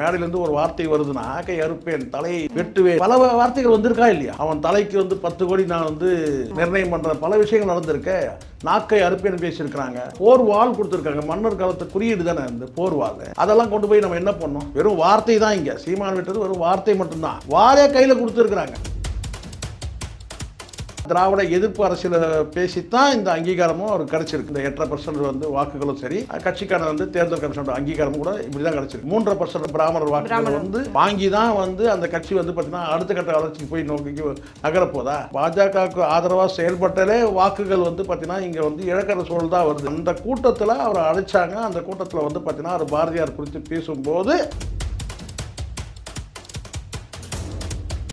மேடையிலேருந்து ஒரு வார்த்தை வருதுன்னா ஆக்கை அறுப்பேன் தலையை வெட்டுவேன். பல வார்த்தைகள் வந்திருக்கா இல்லையா? அவன் தலைக்கு வந்து பத்து கோடி நான் வந்து நிர்ணயம் பண்ற பல விஷயங்கள் நடந்திருக்க. நாக்கை அறுப்பேன் பேசியிருக்கிறாங்க. போர் வாள் கொடுத்துருக்காங்க. மன்னர் காலத்து குறியீடு தானே இந்த போர் வாள்? அதெல்லாம் கொண்டு போய் நம்ம என்ன பண்ணோம் வெறும் வார்த்தை தான் இங்க. சீமான் விட்டது வெறும் வார்த்தை மட்டும்தான். வாரே கையில கொடுத்துருக்குறாங்க. திராவிட எதிர்ப்பு அரசியல பேசித்தான் இந்த அங்கீகாரமும் அவருக்கு கிடைச்சிருக்கு. இந்த எட்டரை பர்சன்ட் வந்து வாக்குகளும் சரி கட்சிக்கான வந்து தேர்தல் கமிஷனோட அங்கீகாரமும் கூட இப்படிதான் கிடைச்சிருக்கு. மூன்றரை பர்சன்ட் பிராமணர் வாக்குகள் வந்து வாங்கி தான் வந்து அந்த கட்சி வந்து பார்த்தீங்கன்னா அடுத்த கட்ட வளர்ச்சிக்கு போய் நோக்கி நகரப்போதா பாஜகவுக்கு ஆதரவாக செயல்பட்டாலே வாக்குகள் வந்து பார்த்தீங்கன்னா இங்கே வந்து இழக்கிற சூழல் தான் வருது. அந்த கூட்டத்தில் அவரை அழைச்சாங்க. அந்த கூட்டத்தில் வந்து பார்த்தீங்கன்னா அவர் பாரதியார் குறித்து பேசும்போது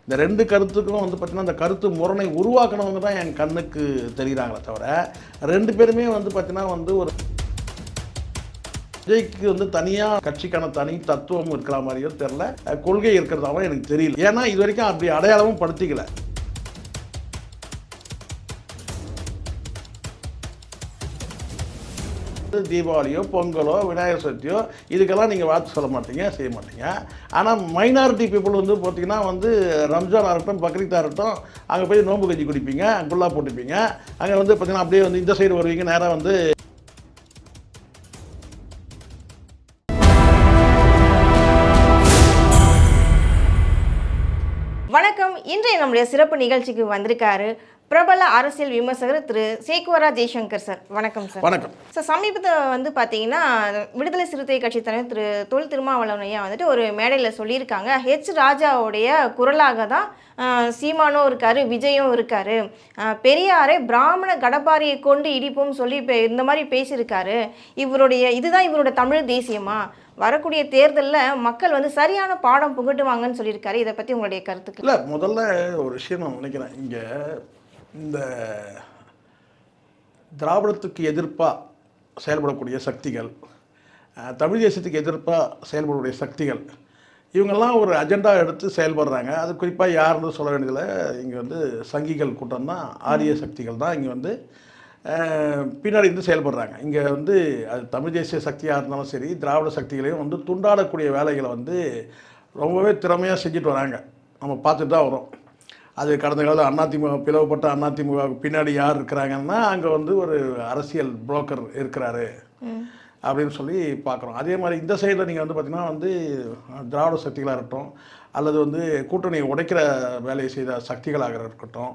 இந்த ரெண்டு கருத்துக்கும் வந்து பார்த்திங்கன்னா அந்த கருத்து முரணை உருவாக்கினவங்க தான் என் கண்ணுக்கு தெரிகிறாங்களே தவிர ரெண்டு பேருமே வந்து பார்த்திங்கன்னா வந்து ஒரு விஜய்க்கு வந்து தனியாக கட்சிக்கான தனி தத்துவம் இருக்கிற மாதிரியோ தெரில கொள்கை இருக்கிறதாவும் எனக்கு தெரியல. ஏன்னா இது வரைக்கும் அப்படி அடையாளமும் படுத்திக்கல. தீபாவளியோ பொங்கலோ விநாயகர் சதுர்த்தியோ இதுக்கெல்லாம் நீங்கள் வாழ்த்து சொல்ல மாட்டீங்க செய்ய மாட்டீங்க. ஆனால் மைனாரிட்டி பீப்புள் வந்து பார்த்தீங்கன்னா வந்து ரம்ஜான் இருக்கட்டும் பக்ரீத்தாக இருக்கட்டும் அங்கே போய் நோன்பு கஞ்சி குடிப்பீங்க குல்லா போட்டுப்பீங்க. அங்கே வந்து பார்த்தீங்கன்னா அப்படியே வந்து இந்த சைடு வருவீங்க நேராக வந்து வணக்கம். இன்றைய நம்முடைய சிறப்பு நிகழ்ச்சிக்கு வந்திருக்காரு பிரபல அரசியல் விமர்சகர் திரு சேக்குவரா ஜெய்சங்கர் சார். வணக்கம் சார். வணக்கம். சார் சமீபத்தில் வந்து பார்த்தீங்கன்னா விடுதலை சிறுத்தை கட்சி தலைவர் திரு தொல் திருமாவளவன் ஐயா வந்துட்டு ஒரு மேடையில் சொல்லியிருக்காங்க. ஹெச் ராஜாவுடைய குரலாக தான் சீமானும் இருக்காரு விஜயும் இருக்காரு. பெரியாரை பிராமண கடப்பாரியை கொண்டு இடிப்போம் சொல்லி இப்போ இந்த மாதிரி பேசியிருக்காரு. இவருடைய இதுதான் இவரோட தமிழ் தேசியமா? வரக்கூடிய தேர்தலில் மக்கள் வந்து சரியான பாடம் புகட்டுவாங்கன்னு சொல்லியிருக்காரு. இதை பற்றி உங்களுடைய கருத்துக்கு இல்லை முதல்ல ஒரு விஷயம் நான் நினைக்கிறேன். இங்கே இந்த திராவிடத்துக்கு எதிர்ப்பாக செயல்படக்கூடிய சக்திகள் தமிழ் தேசத்துக்கு எதிர்ப்பாக செயல்படக்கூடிய சக்திகள் இவங்கெல்லாம் ஒரு அஜெண்டா எடுத்து செயல்படுறாங்க. அது குறிப்பாக யாருன்னு சொல்ல வேண்டியதில்லை. இங்கே வந்து சங்கிகள் கூட்டம் தான் ஆரிய சக்திகள் தான் இங்கே வந்து பின்னாடி இருந்து செயல்படுறாங்க. இங்கே வந்து அது தமிழ் தேசிய சக்தியாக இருந்தாலும் சரி திராவிட சக்திகளையும் வந்து துண்டாடக்கூடிய வேலைகளை வந்து ரொம்பவே திறமையாக செஞ்சுட்டு வராங்க. நம்ம பார்த்துட்டு தான் வரோம். அது கடந்த காலத்தில் அதிமுக பிளவுபட்ட அதிமுக பின்னாடி யார் இருக்கிறாங்கன்னா அங்கே வந்து ஒரு அரசியல் புரோக்கர் இருக்கிறாரு அப்படின்னு சொல்லி பார்க்குறோம் அதே மாதிரி இந்த சைடில் நீங்கள் வந்து பார்த்தீங்கன்னா வந்து திராவிட சக்திகளாக இருக்கட்டும் அல்லது வந்து கூட்டணியை உடைக்கிற வேலையை செய்த சக்திகளாக இருக்கட்டும்.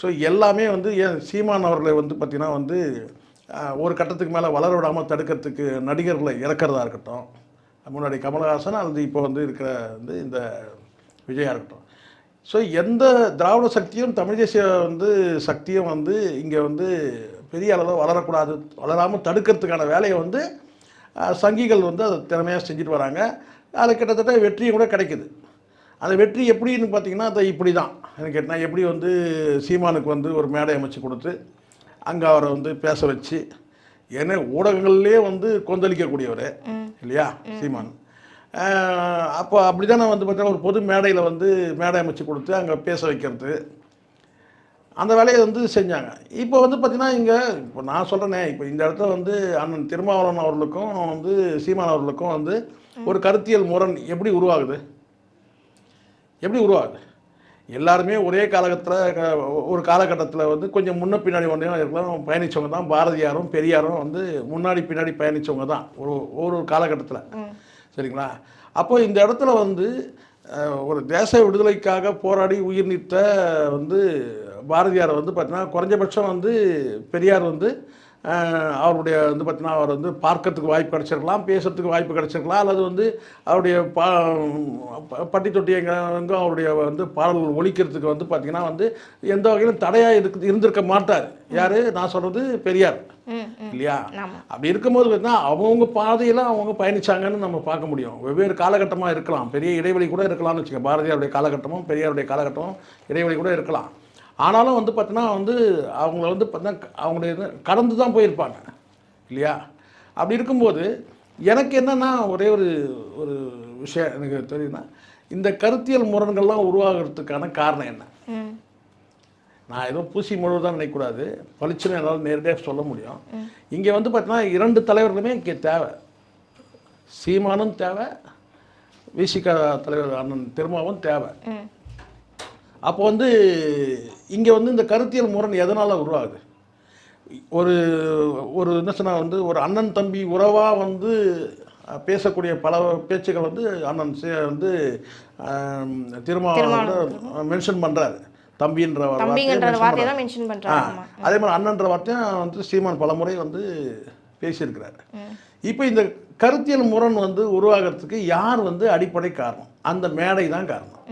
ஸோ எல்லாமே வந்து ஏன் சீமான் அவர்களை வந்து பார்த்திங்கன்னா வந்து ஒரு கட்டத்துக்கு மேலே வளர விடாமல் தடுக்கிறதுக்கு நடிகர்களை இறக்கிறதா இருக்கட்டும். முன்னாடி கமலஹாசன் அல்லது இப்போ வந்து இருக்கிற வந்து இந்த விஜயா இருக்கட்டும். ஸோ எந்த திராவிட சக்தியும் தமிழ் தேசிய வந்து சக்தியும் வந்து இங்கே வந்து பெரிய அளவில் வளரக்கூடாது வளராமல் தடுக்கிறதுக்கான வேலையை வந்து சங்கிகள் வந்து அதை திறமையாக செஞ்சுட்டு வராங்க. அதில் கிட்டத்தட்ட வெற்றியும் கூட கிடைக்குது. அந்த வெற்றி எப்படின்னு பார்த்தீங்கன்னா அதை இப்படி தான் எனக்கு என்ன எப்படி வந்து சீமானுக்கு வந்து ஒரு மேடை அமைச்சு கொடுத்து அங்கே அவரை வந்து பேச வச்சு ஏன்னா ஊடகங்கள்லேயே வந்து கொந்தளிக்கக்கூடியவர் இல்லையா? சீமான். அப்போ அப்படி தானே வந்து பார்த்தீங்கன்னா ஒரு பொது மேடையில் வந்து மேடை அமைச்சு கொடுத்து அங்கே பேச வைக்கிறது. அந்த வேலையை வந்து செஞ்சாங்க. இப்போ வந்து பார்த்தீங்கன்னா இங்கே இப்போ நான் சொல்கிறேனே இப்போ இந்த இடத்துல வந்து அண்ணன் திருமாவளவன் அவர்களுக்கும் வந்து சீமான் அவர்களுக்கும் வந்து ஒரு கருத்தியல் முரண் எப்படி உருவாகுது? எப்படி உருவாகுது? எல்லாருமே ஒரே காலகட்டத்தில் ஒரு காலகட்டத்தில் வந்து கொஞ்சம் முன்ன பின்னாடி ஒன்றே இருக்கலாம் பயணித்தவங்க தான் பாரதியாரும் பெரியாரும் வந்து முன்னாடி பின்னாடி பயணித்தவங்க தான் ஒரு ஒரு காலகட்டத்தில். சரிங்களா? அப்போ இந்த இடத்துல வந்து ஒரு தேச விடுதலைக்காக போராடி உயிர் நீத்த வந்து பாரதியாரை வந்து பார்த்தீங்கன்னா குறைஞ்சபட்சம் வந்து பெரியார் வந்து அவருடைய வந்து பார்த்தீங்கன்னா அவர் வந்து பார்க்கறதுக்கு வாய்ப்பு கிடைச்சிருக்கலாம் பேசுறதுக்கு வாய்ப்பு கிடைச்சிருக்கலாம் அல்லது வந்து அவருடைய பா பட்டி தொட்டி எங்க அவருடைய வந்து பாடல்கள் ஒழிக்கிறதுக்கு வந்து பார்த்தீங்கன்னா வந்து எந்த வகையிலும் தடையாக இருக்கு இருந்திருக்க மாட்டார். யார்? நான் சொல்கிறது பெரியார். இல்லையா. அப்படி இருக்கும்போது பார்த்தீங்கன்னா அவங்கவுங்க பாதையில் அவங்க பயணிச்சாங்கன்னு நம்ம பார்க்க முடியும். வெவ்வேறு காலகட்டமாக இருக்கலாம். பெரிய இடைவெளி கூட இருக்கலாம்னு வச்சுக்க பாரதியாருடைய காலகட்டமும் பெரியாருடைய காலகட்டமும் இடைவெளி கூட இருக்கலாம். ஆனாலும் வந்து பார்த்தீங்கன்னா வந்து அவங்கள வந்து பார்த்தீங்கன்னா அவங்களுடைய கடந்து தான் போயிருப்பாங்க. இல்லையா? அப்படி இருக்கும்போது எனக்கு என்னன்னா ஒரே ஒரு ஒரு விஷயம் எனக்கு தெரியுதுன்னா இந்த கருத்தியல் முரண்கள்லாம் உருவாகிறதுக்கான காரணம் என்ன? நான் ஏதோ பூசி முழுவதுதான் நினைக்கக்கூடாது. பளிச்சுன்னு என்னால் நேரடியாக சொல்ல முடியும். இங்கே வந்து பார்த்தீங்கன்னா இரண்டு தலைவர்களுமே இங்கே தேவை. சீமானும் தேவை. விசிக தலைவர் அண்ணன் திருமாவும் தேவை. அப்போ வந்து இங்கே வந்து இந்த கருத்தியல் முரண் எதனால் உருவாகுது? ஒரு ஒரு என்ன சொன்னா வந்து ஒரு அண்ணன் தம்பி உறவாக வந்து பேசக்கூடிய பல பேச்சுக்கள் வந்து அண்ணன் சே- வந்து திருமாவளவன் வந்து மென்ஷன் பண்ணுறாரு தம்பின்ற வார்த்தையை. தான் மென்ஷன் அதே மாதிரி அண்ணன்ற வார்த்தையும் வந்து சீமான் பலமுறை வந்து பேசியிருக்கிறாரு. இப்போ இந்த கருத்தியல் முரண் வந்து உருவாகிறதுக்கு யார் வந்து அடிப்படை காரணம்? அந்த மேடை தான் காரணம்.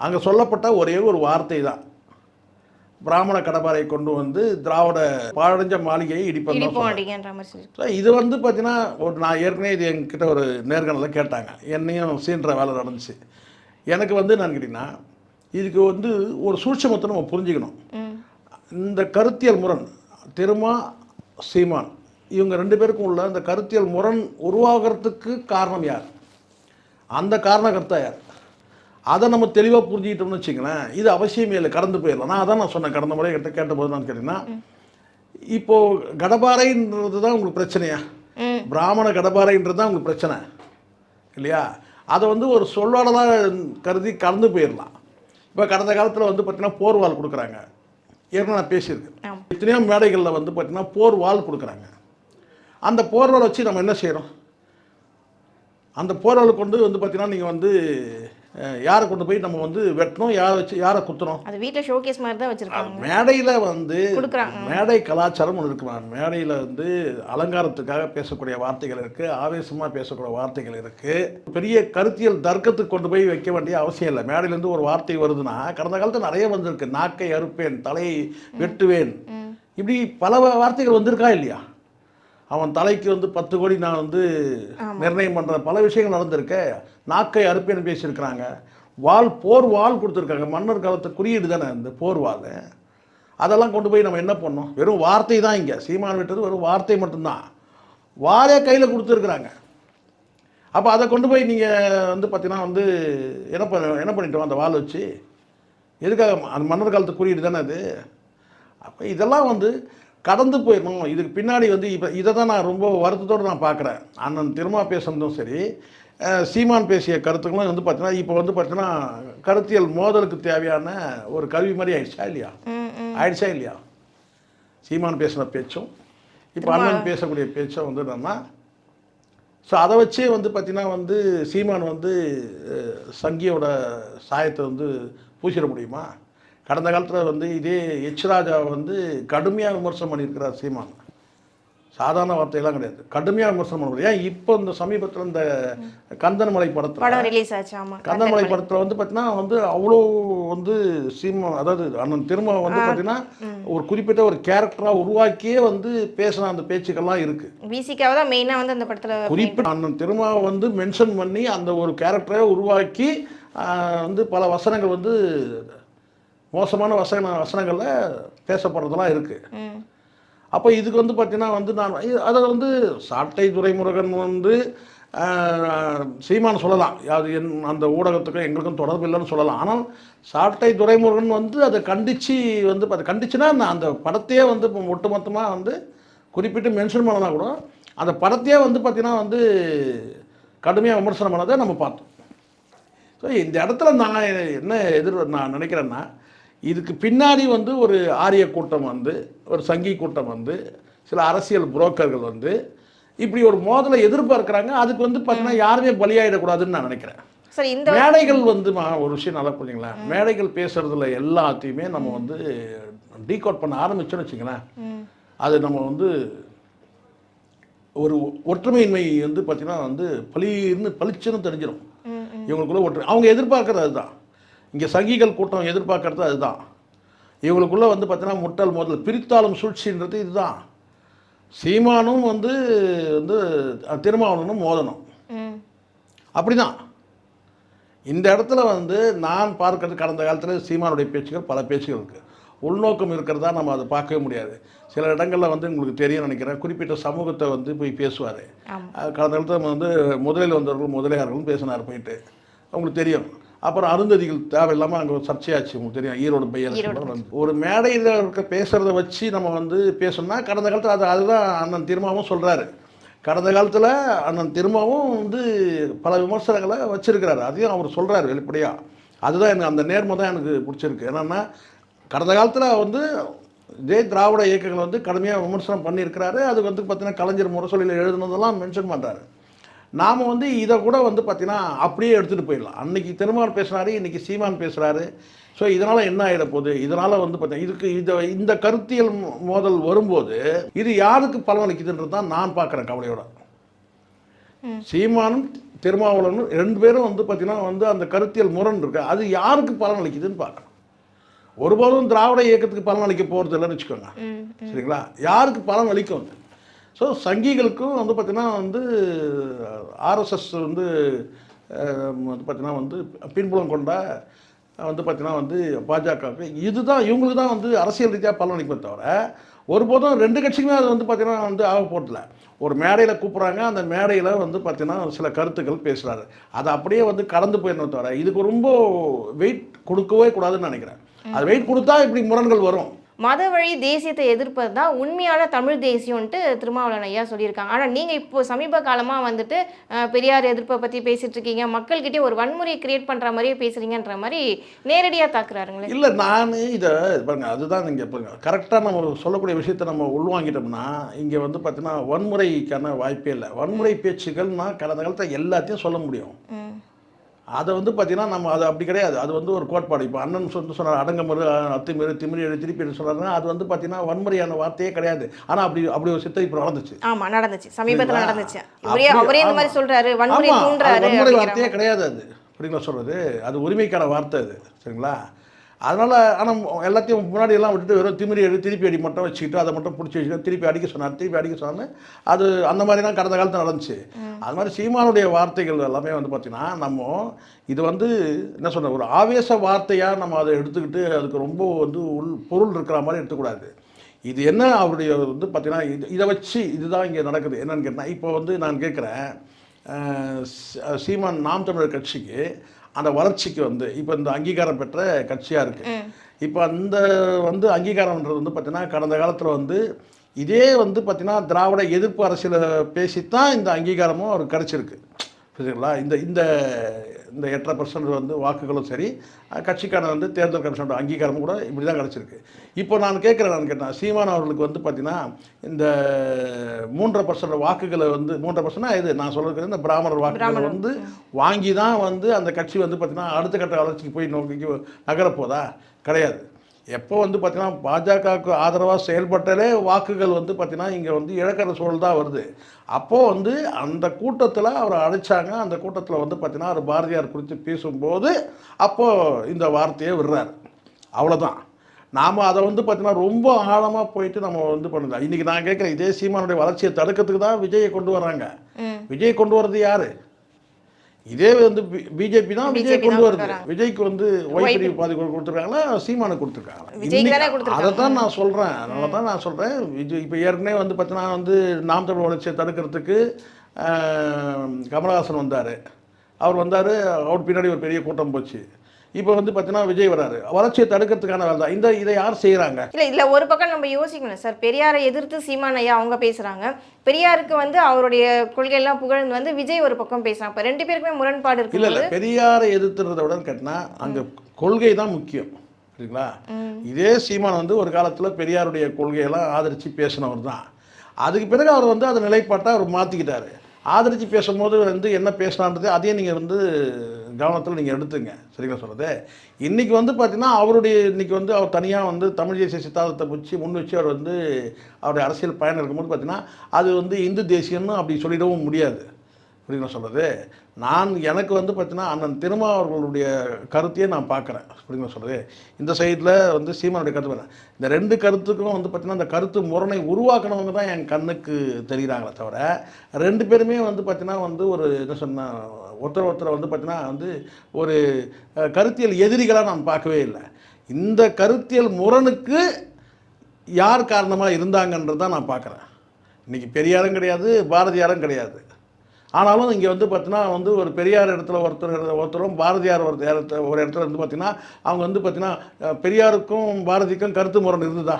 அங்கே சொல்லப்பட்ட ஒரே ஒரு வார்த்தை தான் பிராமண கடப்பாரை கொண்டு வந்து திராவிட பாழஞ்ச மாளிகையை இடிப்போம் இது வந்து பார்த்தீங்கன்னா ஒரு நான் ஏற்கனவே இது என்கிட்ட ஒரு நேர்காணலில் கேட்டாங்க. என்னையும் சீன்ற வேலை நடந்துச்சு. எனக்கு வந்து நான் கேட்டிங்கன்னா இதுக்கு வந்து ஒரு சூட்சமத்தை நம்ம புரிஞ்சுக்கணும். இந்த கருத்தியல் முரண் திருமா சீமான் இவங்க ரெண்டு பேருக்கும் உள்ள இந்த கருத்தியல் முரண் உருவாகிறதுக்கு காரணம் யார்? அந்த காரணகர்த்தா யார்? அதை நம்ம தெளிவாக புரிஞ்சுக்கிட்டோம்னு வச்சுங்களேன் இது அவசியமே இல்லை கடந்து போயிடலாம். நான் அதான் நான் சொன்னேன் கடந்த முறை கிட்ட கேட்டபோது நான் கேட்டீங்கன்னா இப்போது கடப்பாறைன்றது தான் உங்களுக்கு பிரச்சனையா? பிராமண கடப்பாறைன்றது தான் உங்களுக்கு பிரச்சனை இல்லையா? அதை வந்து ஒரு சொல்லாடலாக கருதி கலந்து போயிடலாம். இப்போ கடந்த காலத்தில் வந்து பார்த்தீங்கன்னா போர் வாள் கொடுக்குறாங்க. ஏற்கனவே நான் பேசியிருக்கேன். எத்தனையோ மேடைகளில் வந்து பார்த்தீங்கன்னா போர் வாள் கொடுக்குறாங்க. அந்த போர் வாள் வச்சு நம்ம என்ன செய்கிறோம் அந்த போர் வாள் கொண்டு வந்து பார்த்தீங்கன்னா நீங்கள் வந்து யாரை கொண்டு போய் நம்ம வந்து வெட்டணும் யாரை வச்சு யாரை குத்துறோம் அது வீட்ல ஷோகேஸ் மாதிரி தான் வச்சிருக்காங்க. மேடையில் வந்து. மேடை கலாச்சாரம் ஒன்று இருக்குமா மேடையில் வந்து அலங்காரத்துக்காக பேசக்கூடிய வார்த்தைகள் இருக்குது ஆவேசமாக பேசக்கூடிய வார்த்தைகள் இருக்குது பெரிய கருத்தியல் தர்க்கத்துக்கு கொண்டு போய் வைக்க வேண்டிய அவசியம் இல்லை. மேடையிலேருந்து ஒரு வார்த்தை வருதுன்னா கடந்த காலத்தில் நிறைய வந்திருக்கு. நாக்கை அறுப்பேன் தலையை வெட்டுவேன். இப்படி பல வார்த்தைகள் வந்திருக்கா இல்லையா? அவன் தலைக்கு வந்து பத்து கோடி நான் வந்து நிர்ணயம் பண்ணுற பல விஷயங்கள் நடந்திருக்கு. நாக்கை அறுப்பேன்னு பேசியிருக்கிறாங்க. வாள் போர் வால் கொடுத்துருக்காங்க. மன்னர் காலத்து குறியீடு தானே இந்த போர் வால் அதெல்லாம் கொண்டு போய் நம்ம என்ன பண்ணோம் வெறும் வார்த்தை தான் இங்கே. சீமான் விட்டது வெறும் வார்த்தை மட்டும்தான். வாழை கையில் கொடுத்துருக்குறாங்க. அப்போ அதை கொண்டு போய் நீங்கள் வந்து பார்த்தீங்கன்னா வந்து என்ன பண்ண என்ன பண்ணிட்டோம் அந்த வால் வச்சு? எதுக்காக? அந்த மன்னர் காலத்து குறியீடு தானே அது? அப்போ இதெல்லாம் வந்து கடந்து போயிடணும். இதுக்கு பின்னாடி வந்து இப்போ இதை தான் நான் ரொம்ப வருத்தத்தோடு நான் பார்க்குறேன் அண்ணன் திருமா பேசுனதும் சரி சீமான் பேசிய கருத்துக்களும் வந்து பார்த்தீங்கன்னா இப்போ வந்து பார்த்தீங்கன்னா கருத்தியல் மோதலுக்கு தேவையான ஒரு கல்வி மாதிரி ஆயிடுச்சா இல்லையா? ஆயிடுச்சா இல்லையா? சீமான் பேசின பேச்சும் இப்போ அண்ணன் பேசக்கூடிய பேச்சும் வந்து என்னன்னா ஸோ அதை வச்சே வந்து பார்த்தீங்கன்னா வந்து சீமான் வந்து சங்கியோட சாயத்தை வந்து பூசிட முடியுமா? கடந்த காலத்தில் வந்து இதே எச் ராஜா வந்து கடுமையாக விமர்சனம் பண்ணியிருக்கிறார் சீமான். சாதாரண வார்த்தையெல்லாம் கிடையாது. கடுமையாக விமர்சனம் பண்ண முடியும் ஏன் இப்போ இந்த சமீபத்தில் இந்த கந்தன்மலை படத்தில் படம் ரிலீஸ் ஆச்சு. ஆமா. கந்தமலை படத்தில் வந்து பார்த்தீங்கன்னா வந்து அவ்வளோ வந்து சீமா அதாவது அண்ணன் திரும்ப வந்து பார்த்தீங்கன்னா ஒரு குறிப்பிட்ட ஒரு கேரக்டராக உருவாக்கியே வந்து பேசின அந்த பேச்சுக்கள்லாம் இருக்குது விசிக்காக தான் மெயினா வந்து அந்த படத்துல குறிப்பிட்ட அண்ணன் திரும்ப வந்து மென்ஷன் பண்ணி அந்த ஒரு கேரக்டரை உருவாக்கி வந்து பல வசனங்கள் வந்து மோசமான வசன வசனங்களில் பேசப்படுறதெல்லாம் இருக்குது அப்போ இதுக்கு வந்து பார்த்தீங்கன்னா வந்து நான் அதை வந்து சாட்டை துரைமுருகன் வந்து ஆஹ், சீமான் சொல்லலாம். அது என் அந்த ஊடகத்துக்கும் எங்களுக்கும் தொடர்பு இல்லைன்னு சொல்லலாம். ஆனால் சாட்டை துரைமுருகன் வந்து அதை கண்டித்து வந்து அதை கண்டிச்சுன்னா அந்த அந்த படத்தையே வந்து இப்போ ஒட்டுமொத்தமாக வந்து குறிப்பிட்டு மென்ஷன் பண்ணனா கூட அந்த படத்தையே வந்து பார்த்தீங்கன்னா வந்து கடுமையாக விமர்சனம் பண்ணதை நம்ம பார்த்தோம். ஸோ இந்த இடத்துல நான் என்ன எதிர் நான் நினைக்கிறேன்னா இதுக்கு பின்னாடி வந்து ஒரு ஆரிய கூட்டம் வந்து ஒரு சங்கி கூட்டம் வந்து சில அரசியல் புரோக்கர்கள் வந்து இப்படி ஒரு மோதலை எதிர்பார்க்குறாங்க. அதுக்கு வந்து பார்த்தீங்கன்னா யாருமே பலியாயிடக்கூடாதுன்னு நான் நினைக்கிறேன். மேடைகள் வந்து ஒரு விஷயம் நல்லா புரியுங்களேன் மேடைகள் பேசுறதுல எல்லாத்தையுமே நம்ம வந்து டீகோட் பண்ண ஆரம்பிச்சோன்னு வச்சுங்களேன். அது நம்ம வந்து ஒரு ஒற்றுமையின்மை வந்து பார்த்தீங்கன்னா வந்து பளிர்னு பளிச்சுன்னு தெரிஞ்சிடும் இவங்களுக்குள்ள ஒற்று அவங்க எதிர்பார்க்கறது அதுதான். இங்கே சங்கிகள் கூட்டம் எதிர்பார்க்கறது அதுதான். இவங்களுக்குள்ள வந்து பார்த்தீங்கன்னா முட்டல் மோதல் பிரித்தாளும் சூழ்ச்சின்றது இதுதான். சீமானும் வந்து வந்து திருமாவளவனும் மோதணும். ம். அப்படிதான். இந்த இடத்துல வந்து நான் பார்க்கறது கடந்த காலத்தில் சீமானுடைய பேச்சுகள் பல பேச்சுகள் இருக்குது உள்நோக்கம் இருக்கிறதா நம்ம அதை பார்க்கவே முடியாது. சில இடங்களில் வந்து உங்களுக்கு தெரியும் நினைக்கிறேன். குறிப்பிட்ட சமூகத்தை வந்து போய் பேசுவார். கடந்த காலத்தில் வந்து முதலில் வந்தவர்கள் முதலியார்களும் பேசினார் போயிட்டு. உங்களுக்கு தெரியும். அப்புறம் அருந்ததிகள் தேவையில்லாமல் அங்கே ஒரு சர்ச்சையாச்சு உங்களுக்கு தெரியும். ஈரோடு ஈரோடு ஒரு மேடையில் இருக்க பேசுகிறத வச்சு நம்ம வந்து பேசணும்னா கடந்த காலத்தில் அது அதுதான் அண்ணன் தீர்மாவும் சொல்கிறாரு கடந்த காலத்தில் அண்ணன் திரும்பவும் வந்து பல விமர்சனங்களை வச்சிருக்கிறாரு. அதையும் அவர் சொல்கிறார் வெளிப்படையாக அதுதான் எனக்கு அந்த நேர்மை தான் எனக்கு பிடிச்சிருக்கு. என்னென்னா கடந்த காலத்தில் வந்து இதே திராவிட இயக்கங்கள் வந்து கடுமையாக விமர்சனம் பண்ணியிருக்கிறாரு. அது வந்து பார்த்தீங்கன்னா கலைஞர் முரசொலியில் எழுதுனதெல்லாம் மென்ஷன் பண்ணுறாரு நாம் வந்து இதை கூட வந்து பார்த்தீங்கன்னா அப்படியே எடுத்துகிட்டு போயிடலாம். அன்னைக்கு திருமாவளவன் பேசுனாரு இன்னைக்கு சீமான் பேசுகிறாரு ஸோ இதனால் என்ன ஆகிட போகுது? இதனால் வந்து பார்த்தீங்கன்னா இதுக்கு இதை இந்த கருத்தியல் மோதல் வரும்போது இது யாருக்கு பலனளிக்குதுன்றது தான் நான் பார்க்குறேன் கவலையோட. சீமானும் திருமாவளவனும் ரெண்டு பேரும் வந்து பார்த்தீங்கன்னா வந்து அந்த கருத்தியல் முரண் இருக்கு. அது யாருக்கு பலனளிக்குதுன்னு பார்க்கணும். ஒருபோதும் திராவிட இயக்கத்துக்கு பலன் அளிக்க போகிறது இல்லைன்னு வச்சுக்கோங்க சரிங்களா? யாருக்கு பலன் அளிக்கும் ஸோ சங்கிகளுக்கும் வந்து பார்த்திங்கன்னா வந்து ஆர்எஸ்எஸ் வந்து வந்து பார்த்திங்கன்னா வந்து பின்புலம் கொண்ட வந்து பார்த்திங்கன்னா வந்து பாஜகவுக்கு. இதுதான் இவங்களுக்கு தான் வந்து அரசியல் ரீதியாக பலன் அளிப்பே தவிர ஒருபோதும் ரெண்டு கட்சிக்குமே அது வந்து பார்த்திங்கன்னா வந்து ஆக போகிறதில்ல ஒரு மேடையில் கூப்பிட்றாங்க அந்த மேடையில் வந்து பார்த்திங்கன்னா சில கருத்துக்கள் பேசுகிறாரு அதை அப்படியே வந்து கடந்து போயிடணும் தவிர இதுக்கு ரொம்ப வெயிட் கொடுக்கவே கூடாதுன்னு நினைக்கிறேன். அது வெயிட் கொடுத்தா இப்படி முரண்கள் வரும். மத வழி தேசியத்தை எதிர்ப்பது தான் உண்மையான தமிழ் தேசியம்ன்ட்டு திருமாவளவன் ஐயா சொல்லியிருக்காங்க. ஆனால் நீங்கள் இப்போ சமீப காலமாக வந்துட்டு பெரியார் எதிர்ப்பை பற்றி பேசிட்டு இருக்கீங்க. மக்கள்கிட்டயே ஒரு வன்முறையை கிரியேட் பண்ணுற மாதிரியே பேசுறீங்கன்ற மாதிரி நேரடியாக தாக்குறாருங்களே. இல்லை நான் இதை பாருங்க அதுதான் இங்கே பாருங்க கரெக்டாக நம்ம சொல்லக்கூடிய விஷயத்தை நம்ம உள்வாங்கிட்டோம்னா இங்கே வந்து பார்த்தீங்கன்னா வன்முறைக்கான வாய்ப்பே இல்லை. வன்முறை பேச்சுக்கள்னா கடந்த காலத்தில் எல்லாத்தையும் சொல்ல முடியும். அதை வந்து பார்த்தீங்கன்னா நம்ம அது அப்படி கிடையாது. அது வந்து ஒரு கோட்பாடு. இப்போ அண்ணன் வந்து சொன்னார் அடங்கமறு அத்துமீறு திமிரி திருப்பி எழுதி சொன்னாருன்னா அது வந்து பார்த்தீங்கன்னா வன்முறையான வார்த்தையே கிடையாது. ஆனால் அப்படி அப்படி ஒரு சித்தரிப்பு நடந்துச்சு. ஆமா நடந்துச்சு. சமீபத்துல? நடந்துச்சு. அவரே இந்த. மாதிரி சொல்றாரு வன்முறை வார்த்தையே கிடையாது அது. அப்படிங்களா சொல்றது? அது உரிமைக்கான வார்த்தை அது. சரிங்களா? அதனால ஆனால் எல்லாத்தையும் முன்னாடி எல்லாம் விட்டுட்டு வெறும் திமிரி அடி திருப்பி அடி மட்டும் வச்சுக்கிட்டு அதை மட்டும் பிடிச்சி வச்சுக்கிட்டு திருப்பி அடிக்க சொன்னார் திருப்பி அடிக்க சொன்னார்னு அது அந்த மாதிரி தான் கடந்த காலத்தில் நடந்துச்சு. அது மாதிரி சீமானுடைய வார்த்தைகள் எல்லாமே வந்து பார்த்தீங்கன்னா நம்ம இது வந்து என்ன சொல்ற ஒரு ஆவேச வார்த்தையாக நம்ம அதை எடுத்துக்கிட்டு அதுக்கு ரொம்ப வந்து உள் பொருள் இருக்கிற மாதிரி எடுத்துக்கூடாது. இது என்ன அவருடைய வந்து பார்த்தீங்கன்னா இது இதை வச்சு இதுதான் இங்கே நடக்குது. என்னன்னு கேட்டால் இப்போ வந்து நான் கேட்குறேன் சீமான் நாம் தமிழர் கட்சிக்கு அந்த வளர்ச்சிக்கு வந்து இப்போ இந்த அங்கீகாரம் பெற்ற கட்சியாக இருக்குது இப்போ அந்த வந்து அங்கீகாரம்ன்றது வந்து பார்த்தீங்கன்னா கடந்த காலத்தில் வந்து இதே வந்து பார்த்தீங்கன்னா திராவிட எதிர்ப்பு அரசியலை பேசித்தான் இந்த அங்கீகாரமும் அவருக்கு கிடச்சிருக்கு. புரியுதுங்களா? இந்த இந்த இந்த எட்டரை பர்சன்ட் வந்து வாக்குகளும் சரி கட்சிக்கான வந்து தேர்தல் கமிஷனோட அங்கீகாரமும் கூட இப்படி தான் கிடச்சிருக்கு. இப்போ நான் கேட்குறேன் நான் கேட்டேன் சீமான் அவர்களுக்கு வந்து பார்த்தீங்கன்னா இந்த மூன்றரை பர்சன்ட் வாக்குகளை வந்து மூன்றரை பர்சன்ட் இது நான் சொல்கிறது இந்த பிராமணர் வாக்குகளை. வந்து வாங்கி தான் வந்து அந்த கட்சி வந்து பார்த்தீங்கன்னா அடுத்த கட்ட வளர்ச்சிக்கு போய் நோக்கி நகரப்போதா கிடையாது. எப்போ வந்து பார்த்தீங்கன்னா பாஜகவுக்கு ஆதரவாக செயல்பட்டாலே வாக்குகள் வந்து பார்த்தீங்கன்னா இங்கே வந்து இழக்கிற சூழல் தான் வருது. அப்போது வந்து அந்த கூட்டத்தில் அவரை அழைச்சாங்க. அந்த கூட்டத்தில் வந்து பார்த்தீங்கன்னா அவர் பாரதியார் குறித்து பேசும்போது அப்போது இந்த வார்த்தையை விடுறாரு. அவ்வளோதான் நாம் அதை வந்து பார்த்தீங்கன்னா ரொம்ப ஆழமாக போயிட்டு நம்ம வந்து பண்ணுறோம் இன்றைக்கி நான் கேட்குறேன் இதே சீமானுடைய வளர்ச்சியை தடுக்கிறதுக்கு தான் விஜயை கொண்டு வராங்க ம். விஜய் கொண்டு வர்றது யாரு? இதே வந்து பிஜேபி தான் விஜய் கொண்டு வருது. விஜய்க்கு வந்து ஒய்பிரி பாதி கொடுத்துருக்காங்களா? சீமானுக்கு கொடுத்துருக்காங்களா. அதை தான் நான் சொல்கிறேன் அதனால தான் நான் சொல்கிறேன் விஜய் இப்போ ஏற்கனவே வந்து பார்த்தீங்கன்னா வந்து நாம் தமிழ் வளர்ச்சியை தடுக்கிறதுக்கு கமலஹாசன் வந்தார். அவர் வந்தார் அவர் பின்னாடி ஒரு பெரிய கூட்டம் போச்சு. இப்போ வந்து பார்த்தீங்கன்னா விஜய் வராரு. வளர்ச்சியை தடுக்கிறதுக்கான வேலை தான். இந்த இதை யார் செய்கிறாங்க இல்ல இல்ல ஒரு பக்கம் நம்ம யோசிக்கணும் சார். பெரியாரை எதிர்த்து சீமான் ஐயா அவங்க பேசுறாங்க. பெரியாருக்கு வந்து அவருடைய கொள்கையெல்லாம் புகழ்ந்து வந்து விஜய் ஒரு பக்கம் பேசுறாங்க. இப்ப ரெண்டு பேருக்குமே முரண்பாடு இல்லை இல்லை. இருக்கும்போது பெரியாரை எதிர்த்துறதை விட கேட்டினா அங்கே கொள்கை தான் முக்கியம். சரிங்களா இதே சீமான் வந்து ஒரு காலத்தில் பெரியாருடைய கொள்கையெல்லாம் ஆதரித்து பேசினவர் தான். அதுக்கு பிறகு அவர் வந்து அதை நிலைப்பாட்டை அவர் மாற்றிக்கிட்டாரு ஆதரித்து பேசும்போது வந்து என்ன பேசினான்றது அதையும் நீங்கள் வந்து கவனத்தில் நீங்கள் எடுத்துங்க. சரிங்களா சொல்கிறது இன்றைக்கி வந்து பார்த்திங்கன்னா அவருடைய இன்றைக்கி வந்து அவர் தனியாக வந்து தமிழ் தேசிய சித்தாந்தத்தை பிடிச்சி முன் வச்சு அவர் வந்து அவருடைய அரசியல் பயணம் இருக்கும்போது பார்த்தீங்கன்னா அது வந்து இந்து தேசியம்னு அப்படி சொல்லிடவும் முடியாது. புரியுங்களா சொல்கிறது நான் எனக்கு வந்து பார்த்தீங்கன்னா அண்ணன் திருமா அவர்களுடைய கருத்தையே நான் பார்க்குறேன் புரியுங்களா சொல்கிறது இந்த சைடில் வந்து சீமானுடைய கருத்து பண்ணேன் இந்த ரெண்டு கருத்துக்கும் வந்து பார்த்திங்கன்னா அந்த கருத்து முரணை உருவாக்குனவங்க தான் என் கண்ணுக்கு தெரிகிறாங்களே தவிர ரெண்டு பேருமே வந்து பார்த்தீங்கன்னா வந்து ஒரு என்ன சொன்ன ஒருத்தர் ஒருத்தரை வந்து பார்த்தீங்கன்னா வந்து ஒரு கருத்தியல் எதிரிகளாக நான் பார்க்கவே இல்லை. இந்த கருத்தியல் முரணுக்கு யார் காரணமாக இருந்தாங்கன்றது தான் நான் பார்க்குறேன் இன்றைக்கி பெரியாரும் கிடையாது பாரதியாரும் கிடையாது. ஆனாலும் இங்கே வந்து பார்த்தீங்கன்னா வந்து ஒரு பெரியார் இடத்துல ஒருத்தர் ஒருத்தரும் பாரதியார் ஒரு இடத்துல ஒரு இடத்துல வந்து பார்த்தீங்கன்னா அவங்க வந்து பார்த்தீங்கன்னா பெரியாருக்கும் பாரதிக்கும் கருத்து முரண் இருந்ததா?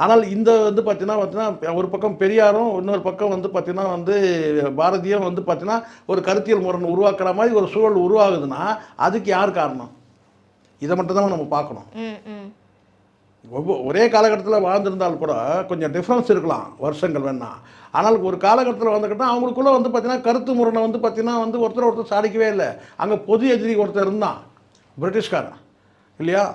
ஆனால் இந்த வந்து பார்த்தீங்கன்னா பார்த்திங்கன்னா ஒரு பக்கம் பெரியாரும் இன்னொரு பக்கம் வந்து பார்த்தீங்கன்னா வந்து பாரதியும் வந்து பார்த்தீங்கன்னா ஒரு கருத்தியல் முரண் உருவாக்குற மாதிரி ஒரு சூழல் உருவாகுதுன்னா அதுக்கு யார் காரணம்? இதை மட்டும் தான் நம்ம பார்க்கணும். ஒவ்வொ- ஒரே காலகட்டத்தில் வாழ்ந்திருந்தால் கூட கொஞ்சம் டிஃப்ரென்ஸ் இருக்கலாம் வருஷங்கள் வேணா. ஆனால் ஒரு காலகட்டத்தில் வந்துக்கிட்டால் அவங்களுக்குள்ளே வந்து பார்த்தீங்கன்னா கருத்து முரணை வந்து பார்த்தீங்கன்னா வந்து ஒருத்தர் ஒருத்தர் சாதிக்கவே இல்லை. அங்கே பொது எதிரி ஒருத்தர் இருந்தான் பிரிட்டிஷ்காரன் இல்லையா?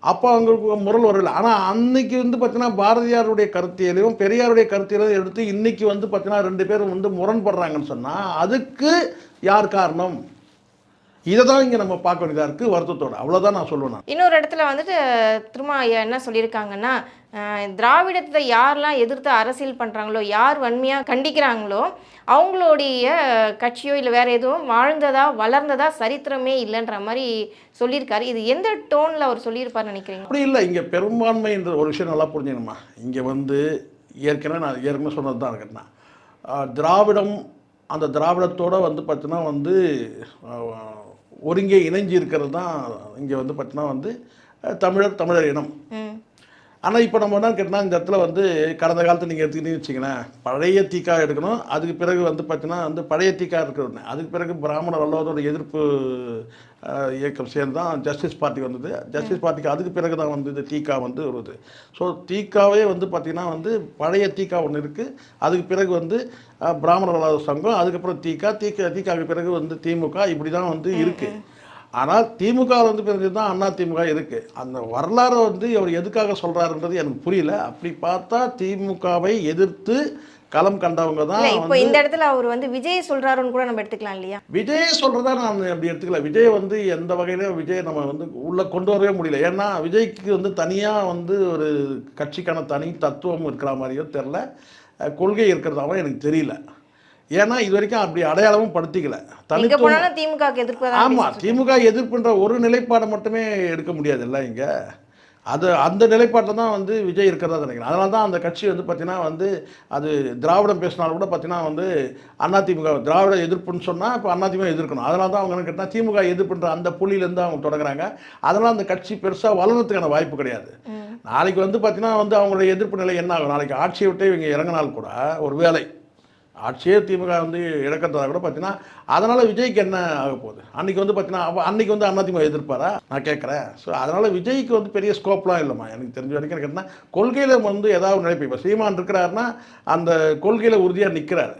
அப்போ அவங்களுக்கு முரல் வரல ஆனால் அன்னைக்கு வந்து பார்த்தீங்கன்னா பாரதியாருடைய கருத்தியலையும் பெரியாருடைய கருத்தியலையும் எடுத்து இன்னைக்கு வந்து பார்த்தீங்கன்னா ரெண்டு பேரும் வந்து முரண்படுறாங்கன்னு சொன்னால் அதுக்கு யார் காரணம்? இதை தான் இங்கே நம்ம பார்க்க வேண்டியதாக இருக்குது வருத்தத்தோட. அவ்வளோதான் நான் சொல்லுவேன் நான். இன்னொரு இடத்துல வந்துட்டு திருமா ஐயா என்ன சொல்லியிருக்காங்கன்னா திராவிடத்தை யாரெல்லாம் எதிர்த்து அரசியல் பண்ணுறாங்களோ யார் வன்மையாக கண்டிக்கிறாங்களோ அவங்களுடைய கட்சியோ இல்லை வேற எதுவும் வாழ்ந்ததா வளர்ந்ததா சரித்திரமே இல்லைன்ற மாதிரி சொல்லியிருக்காரு. இது எந்த டோனில் அவர் சொல்லியிருப்பார் நினைக்கிறீங்க? அப்படி இல்லை இங்கே பெரும்பான்மை என்ற ஒரு விஷயம் நல்லா புரிஞ்சுக்கணுமா? இங்கே வந்து ஏற்கனவே நான் ஏற்கனவே சொன்னது தான் இருக்கேன்னா திராவிடம் அந்த திராவிடத்தோட வந்து பார்த்தீங்கன்னா வந்து ஒருங்கே இணைஞ்சு இருக்கிறது தான் இங்கே வந்து பார்த்தீங்கன்னா வந்து தமிழர் தமிழர் இனம். ஆனால் இப்போ நம்ம என்ன கேட்டால் இந்த இடத்துல வந்து கடந்த காலத்தில் நீங்கள் எடுத்துக்கிட்டீங்கன்னு வச்சுங்களேன் பழைய தீக்கா எடுக்கணும் அதுக்கு பிறகு வந்து பார்த்தீங்கன்னா வந்து பழைய தீக்கா இருக்கிறது அதுக்கு பிறகு பிராமண வல்லவரோட எதிர்ப்பு இயக்கம் சேர்ந்து தான் ஜஸ்டிஸ் பார்ட்டி வந்தது. ஜஸ்டிஸ் பார்ட்டிக்கு அதுக்கு பிறகு தான் வந்து இந்த தீக்கா வந்து வருது. ஸோ தீக்காவே வந்து பார்த்திங்கன்னா வந்து பழைய தீக்கா ஒன்று இருக்குது அதுக்கு பிறகு வந்து பிராமண சங்கம் அதுக்கப்புறம் தீக்கா தீக்கா தீக்காவுக்கு பிறகு வந்து திமுக இப்படி தான் வந்து இருக்குது ஆனால் திமுக வந்து பிறகு தான் அண்ணா திமுக இருக்கு. அந்த வரலாறை வந்து அவர் எதுக்காக சொல்றாருன்றது எனக்கு புரியல. அப்படி பார்த்தா திமுகவை எதிர்த்து களம் கண்டவங்க தான் இல்லை இப்போ இந்த இடத்துல அவர் வந்து விஜய் சொல்றாருன்னு கூட நம்ம எடுத்துக்கலாம் இல்லையா? விஜய் சொல்றதா நான் அப்படி எடுத்துக்கல. விஜய் வந்து எந்த வகையிலும் விஜய் நம்ம வந்து உள்ள கொண்டு வரவே முடியல. ஏன்னா விஜய்க்கு வந்து தனியா வந்து ஒரு கட்சிக்கான தனி தத்துவம் இருக்கிற மாதிரியோ தெரில கொள்கை இருக்கிறதாவும் எனக்கு தெரியல. ஏன்னா இது வரைக்கும் அப்படி அடையாளமும் படுத்திக்கல. போனாலும் திமுக எதிர்ப்பு தான் ஆமா திமுக எதிர்ப்புன்ற ஒரு நிலைப்பாடை மட்டுமே எடுக்க முடியாதுல்ல இங்க. அது அந்த நிலைப்பாட்டில் தான் வந்து விஜய் இருக்கிறதா நினைக்கிறேன். அதனால தான் அந்த கட்சி வந்து பார்த்தீங்கன்னா வந்து அது திராவிடம் பேசினாலும் கூட பார்த்தீங்கன்னா வந்து அதிமுக திராவிட எதிர்ப்புன்னு சொன்னால் இப்போ அதிமுக எதிர்க்கணும். அதனால தான் அவங்க என்ன கேட்டால் திமுக எதிர்ப்புன்ற அந்த புள்ளியிலேருந்து அவங்க தொடங்குறாங்க. அதனால் அந்த கட்சி பெருசாக வளர்றதுக்கான வாய்ப்பு கிடையாது. நாளைக்கு வந்து பார்த்தீங்கன்னா வந்து அவங்களுடைய எதிர்ப்பு நிலை என்ன ஆகும்? நாளைக்கு ஆட்சியை விட்டு இவங்க இறங்கினால் கூட ஒரு வேலை. ஆட்சியே திமுக வந்து இழக்கிறதா கூட பார்த்தீங்கன்னா அதனால் விஜய்க்கு என்ன ஆக போகுது? அன்றைக்கி வந்து பார்த்தீங்கன்னா அப்போ அன்னைக்கு வந்து அதிமுக எதிர்ப்பாரா? நான் கேட்குறேன். ஸோ அதனால் விஜய்க்கு வந்து பெரிய ஸ்கோப்லாம் இல்லைம்மா. எனக்கு தெரிஞ்ச வரைக்கும் எனக்கு என்ன கொள்கையில் வந்து ஏதாவது நினைப்பு இப்போ சீமான் இருக்கிறாருன்னா அந்த கொள்கையில் உறுதியாக நிற்கிறாரு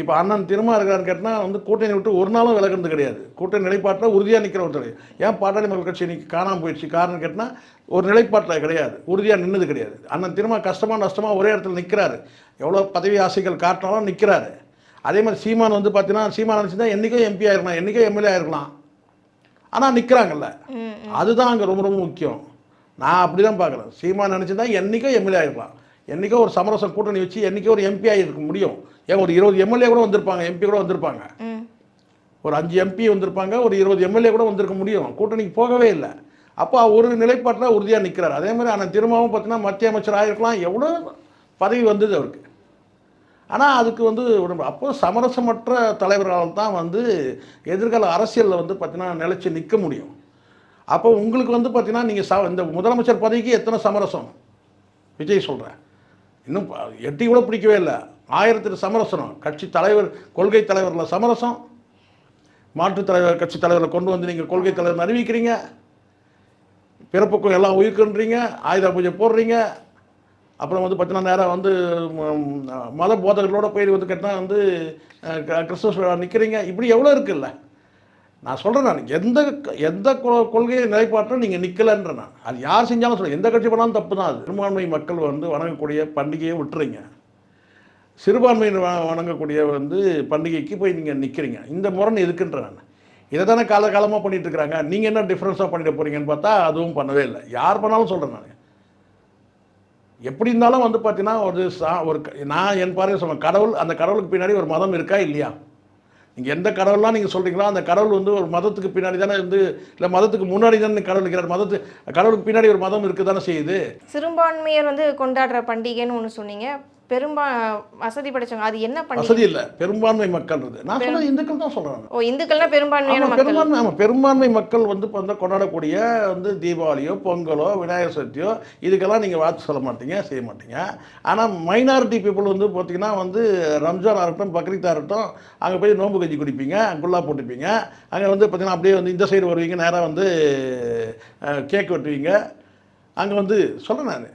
இப்போ அண்ணன் திரும்ப இருக்கிறான்னு கேட்டால் வந்து கூட்டணி விட்டு ஒரு நாளும் விலகிறது கிடையாது. கூட்டணி நிலைப்பாட்டில் உறுதியாக நிற்கிற ஒருத்தர் ஏன் பாட்டாளி மக்கள் கட்சி இன்னைக்கு காணாமல் போயிடுச்சு? காரணம் கேட்டால் ஒரு நிலைப்பாட்டில் கிடையாது. உறுதியாக நின்னது கிடையாது. அண்ணன் திரும்ப கஷ்டமாக நஷ்டமாக ஒரே இடத்துல நிற்கிறாரு எவ்வளோ பதவி ஆசைகள் காட்டினாலும் நிற்கிறாரு அதே மாதிரி சீமான் வந்து பார்த்தீங்கன்னா சீமான் நினச்சிருந்தா என்றைக்கோ எம்பி ஆயிருக்கலாம் என்றைக்கோ எம்எல்ஏ ஆயிருக்கலாம். ஆனால் நிற்கிறாங்கல்ல அதுதான் அங்கே ரொம்ப ரொம்ப முக்கியம். நான் அப்படி தான் பார்க்குறேன் சீமான் நினச்சிருந்தா என்றைக்கோ எம்எல்ஏ ஆகிருக்கலாம் என்றைக்கோ ஒரு சமரசம் கூட்டணி வச்சு என்றைக்கோ ஒரு எம்பி ஆகிருக்க முடியும். ஏன் ஒரு இருபது எம்எல்ஏ கூட வந்திருப்பாங்க எம்பி கூட வந்திருப்பாங்க. ஒரு அஞ்சு எம்பி வந்திருப்பாங்க ஒரு இருபது எம்எல்ஏ கூட வந்திருக்க முடியும். கூட்டணிக்கு போகவே இல்லை. அப்போ ஒரு நிலைப்பாட்டில் உறுதியாக நிற்கிறார் அதே மாதிரி ஆனால் திரும்பவும் பார்த்தீங்கன்னா மத்திய அமைச்சர் ஆகிருக்கலாம் எவ்வளோ பதவி வந்தது அவருக்கு. ஆனால் அதுக்கு வந்து அப்போ சமரசமற்ற தலைவர்களால் தான் வந்து எதிர்கால அரசியலில் வந்து பார்த்தீங்கன்னா நிலைச்சு நிற்க முடியும். அப்போ உங்களுக்கு வந்து பார்த்தீங்கன்னா நீங்கள் ச இந்த முதலமைச்சர் பதவிக்கு எத்தனை சமரசம்? விஜய் சொல்கிறேன் இன்னும் எட்டி கூட பிடிக்கவே இல்லை. ஆயிரத்தில் சமரசனம். கட்சி தலைவர் கொள்கை தலைவரில் சமரசம். மாற்றுத் தலைவர் கட்சி தலைவரை கொண்டு வந்து நீங்கள் கொள்கை தலைவர் அறிவிக்கிறீங்க. பிறப்புக்கும் எல்லாம் உயிர்க்குன்றீங்க. ஆயுத பூஜை போடுறீங்க. அப்புறம் வந்து பார்த்தீங்கன்னா நேராக வந்து மத போதகர்களோட போய் வந்து கேட்டால் வந்து க- கிறிஸ்துமஸ் விழா நிற்கிறீங்க இப்படி எவ்வளோ இருக்குல்ல? நான் சொல்கிறேன் நான் எந்த க- எந்த கொ- கொள்கை நிலைப்பாட்டிலும் நீங்கள் நிற்கலைன்ற நான். அது யார் செஞ்சாலும் சொல்ல எந்த கட்சி பண்ணாலும் தப்பு தான் அது. பெரும்பான்மை மக்கள் வந்து வணங்கக்கூடிய பண்டிகையை விட்டுறீங்க. சிறுபான்மையினர் வ- வணங்கக்கூடிய வந்து பண்டிகைக்கு போய் நீங்கள் நிற்கிறீங்க இந்த முரண் எதுக்குன்ற நான். இதை தானே காலகாலமாக பண்ணிட்டு இருக்கிறாங்க நீங்கள் என்ன டிஃப்ரென்ஸாக பண்ணிட்டு போகிறீங்கன்னு பார்த்தா அதுவும் பண்ணவே இல்லை. யார் பண்ணாலும் சொல்கிறேன் நான். எப்படி இருந்தாலும் வந்து பார்த்தீங்கன்னா ஒரு சா ஒரு க- நான் என் பார்வையை சொல்லுவேன் கடவுள் அந்த கடவுளுக்கு பின்னாடி ஒரு மதம் இருக்கா இல்லையா? நீங்கள் எந்த கடவுள்லாம் நீங்கள் சொல்கிறீங்களோ அந்த கடவுள் வந்து ஒரு மதத்துக்கு பின்னாடி தானே வந்து இல்லை மதத்துக்கு முன்னாடி தானே கடவுள் இருக்கிறார். மதத்து கடவுளுக்கு பின்னாடி ஒரு மதம் இருக்குது தானே செய்யுது. சிறுபான்மையர் வந்து கொண்டாடுற பண்டிகைன்னு ஒன்று சொன்னீங்க. பெரும்பா வசதி படைச்சவங்க அது என்ன பண்ணி வசதி இல்லை பெரும்பான்மை மக்கள்ன்றது. நான் சொல்ல இந்துக்கள் தான் சொல்கிறேன் ஓ இந்துக்கள்னா பெரும்பான்மையான மக்கள். பெரும்பான்மை ஆமாம் பெரும்பான்மை மக்கள் வந்து இப்போ வந்து கொண்டாடக்கூடிய வந்து தீபாவளியோ பொங்கலோ விநாயகர் சதுர்த்தியோ இதுக்கெல்லாம் நீங்கள் வாழ்த்து சொல்ல மாட்டீங்க செய்ய மாட்டீங்க. ஆனால் மைனாரிட்டி பீப்புள் வந்து பார்த்தீங்கன்னா வந்து ரம்ஜான் இருக்கட்டும் பக்ரீத்தா இருக்கட்டும் அங்கே போய் நோன்பு கஞ்சி குடிப்பீங்க குல்லா போட்டுப்பீங்க. அங்கே வந்து பார்த்தீங்கன்னா அப்படியே வந்து இந்த சைடு வருவீங்க நேராக வந்து கேக் வெட்டுவீங்க. அங்கே வந்து சொல்கிறேன் நான்.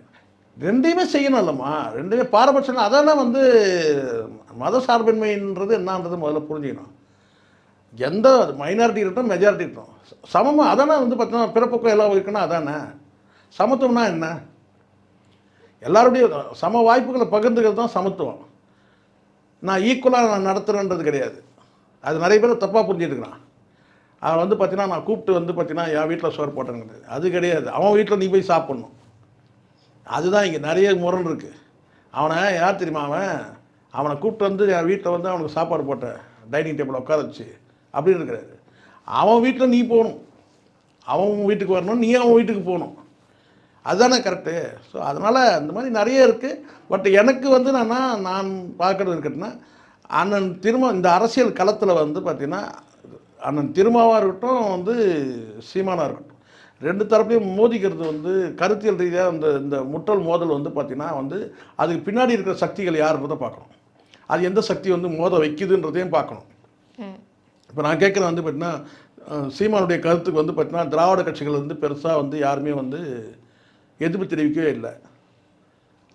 ரெண்டையுமே செய்யணும் இல்லைம்மா ரெண்டுமே பாரபட்சம் அதெல்லாம் வந்து மத சார்பின்மைன்றது என்னன்றது முதல்ல புரிஞ்சுக்கணும். எந்த மைனாரிட்டி இருக்கட்டும் மெஜாரிட்டி இருக்கட்டும். சமமாக அதானே வந்து பார்த்தீங்கன்னா பிறப்புக்கும் எல்லாம் இருக்குன்னா அதானே? சமத்துவம்னா என்ன? எல்லாருடைய சம வாய்ப்புகளை பகிர்ந்துக்கிறது தான் சமத்துவம். நான் ஈக்குவலாக நான் நடத்துகிறேன்றது கிடையாது. அது நிறைய பேர் தப்பாக புரிஞ்சிருக்கிறான் அவன் வந்து பார்த்தீங்கன்னா நான் கூப்பிட்டு வந்து பார்த்தீங்கன்னா என் வீட்டில் சோறு போட்டேங்கிறது அது கிடையாது. அவன் வீட்டில் நீ போய் சாப்பிட்ணும். அதுதான் இங்கே நிறைய முரண் இருக்குது அவனை யார் தெரியுமா அவன்? அவனை கூப்பிட்டு வந்து என் வீட்டில் வந்து அவனுக்கு சாப்பாடு போட்டேன் டைனிங் டேபிள் உட்கார வச்சு அப்படின்னு இருக்கிறாரு. அவன் வீட்டில் நீ போகணும். அவன் வீட்டுக்கு வரணும் நீ அவன் வீட்டுக்கு போகணும். அதுதானே கரெக்டு ஸோ அதனால் அந்த மாதிரி நிறைய இருக்குது பட் எனக்கு வந்து என்னன்னா நான் பார்க்குறது இருக்கட்டுன்னா அண்ணன் திரும்ப இந்த அரசியல் களத்தில் வந்து பார்த்திங்கன்னா அண்ணன் திருமாவாக இருக்கட்டும் வந்து சீமானாக இருக்கட்டும். ரெண்டு தரப்புலையும் மோதிக்கிறது வந்து கருத்தியல் ரீதியாக இந்த இந்த முட்டல் மோதல் வந்து பார்த்திங்கன்னா வந்து அதுக்கு பின்னாடி இருக்கிற சக்திகள் யாருன்றதை பார்க்கணும். அது எந்த சக்தி வந்து மோத வைக்குதுன்றதையும் பார்க்கணும். இப்போ நான் கேட்குறது வந்து பார்த்தீங்கன்னா சீமானுடைய கருத்துக்கு வந்து பார்த்தீங்கன்னா திராவிட கட்சிகள் வந்து பெருசாக வந்து யாருமே வந்து எதிர்ப்பு தெரிவிக்கவே இல்லை.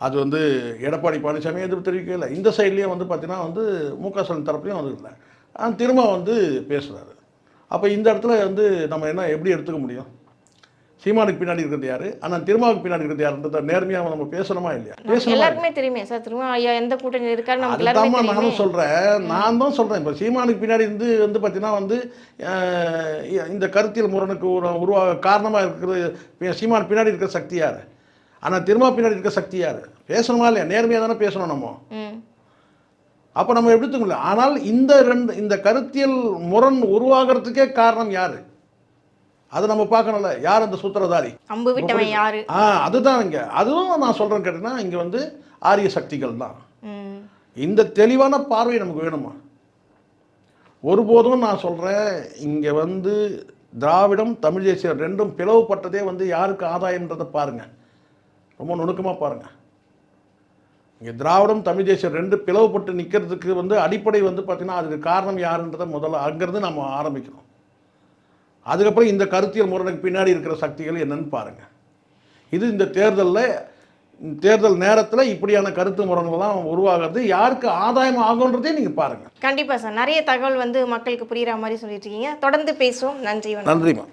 அது வந்து எடப்பாடி பழனிசாமி எதிர்ப்பு தெரிவிக்கவே இல்லை. இந்த சைட்லேயும் வந்து பார்த்தீங்கன்னா வந்து மு க ஸ்டாலின் தரப்புலையும் வந்து இல்லை. ஆனால் திரும்ப வந்து பேசுகிறாரு அப்போ இந்த இடத்துல வந்து நம்ம என்ன எப்படி எடுத்துக்க முடியும்? சீமானுக்கு பின்னாடி இருக்கிறது யாரு? ஆனால் திருமாவுக்கு பின்னாடி இருக்கிறது யாருன்றத நேர்மையாக நம்ம பேசணுமா இல்லையா? பேசணுமா எல்லாருக்குமே தெரியுமே. சார் திரும்ப ஐயா எந்த கூட்டணி இருக்காரு தெரியுமே. நானும் சொல்கிறேன் நான் தான் சொல்கிறேன் இப்போ சீமானுக்கு பின்னாடி இருந்து வந்து பார்த்தீங்கன்னா வந்து இந்த கருத்தியல் முரணுக்கு ஒரு உருவாக காரணமாக இருக்கிறது சீமான் பின்னாடி இருக்கிற சக்தி யார்? ஆனால் திரும்ப பின்னாடி இருக்கிற சக்தி யார்? பேசணுமா இல்லையா? நேர்மையாக தானே பேசணும் நம்ம. அப்போ நம்ம எடுத்துக்க முடியல ஆனால் இந்த ரெண்டு இந்த கருத்தியல் முரண் உருவாகிறதுக்கே காரணம் யார்? அதை நம்ம பார்க்கணும்ல. யார் அந்த சூத்திரதாரி? அம்பு விட்டவன் யாரு? ஆ அதுதான் இங்கே. அதுவும் நான் சொல்கிறேன் கேட்டீங்கன்னா இங்கே வந்து ஆரிய சக்திகள் தான். இந்த தெளிவான பார்வை நமக்கு வேணுமா? ஒருபோதும் நான் சொல்கிறேன் இங்கே வந்து திராவிடம் தமிழ் தேசியம் ரெண்டும் பிளவுபட்டதே வந்து யாருக்கு ஆதாயம்ன்றதை பாருங்கள் ரொம்ப நுணுக்கமாக பாருங்கள் இங்கே திராவிடம் தமிழ் தேசியம் ரெண்டு பிளவுபட்டு நிற்கிறதுக்கு வந்து அடிப்படை வந்து பார்த்திங்கன்னா அதுக்கு காரணம் யாருன்றதை முதல்ல அங்கேருந்து நம்ம ஆரம்பிக்கணும். அதுக்கப்புறம் இந்த கருத்தியல் முரணுக்கு பின்னாடி இருக்கிற சக்திகள் என்னன்னு பாருங்கள் இது இந்த தேர்தலில் தேர்தல் நேரத்தில் இப்படியான கருத்து முரண்கள்லாம் உருவாகிறது. யாருக்கு ஆதாயம் ஆகுன்றதே நீங்கள் பாருங்கள் கண்டிப்பா சார். நிறைய தகவல் வந்து மக்களுக்கு புரியுற மாதிரி சொல்லிட்டு இருக்கீங்க. தொடர்ந்து பேசுவோம். நன்றி நன்றிம்மா.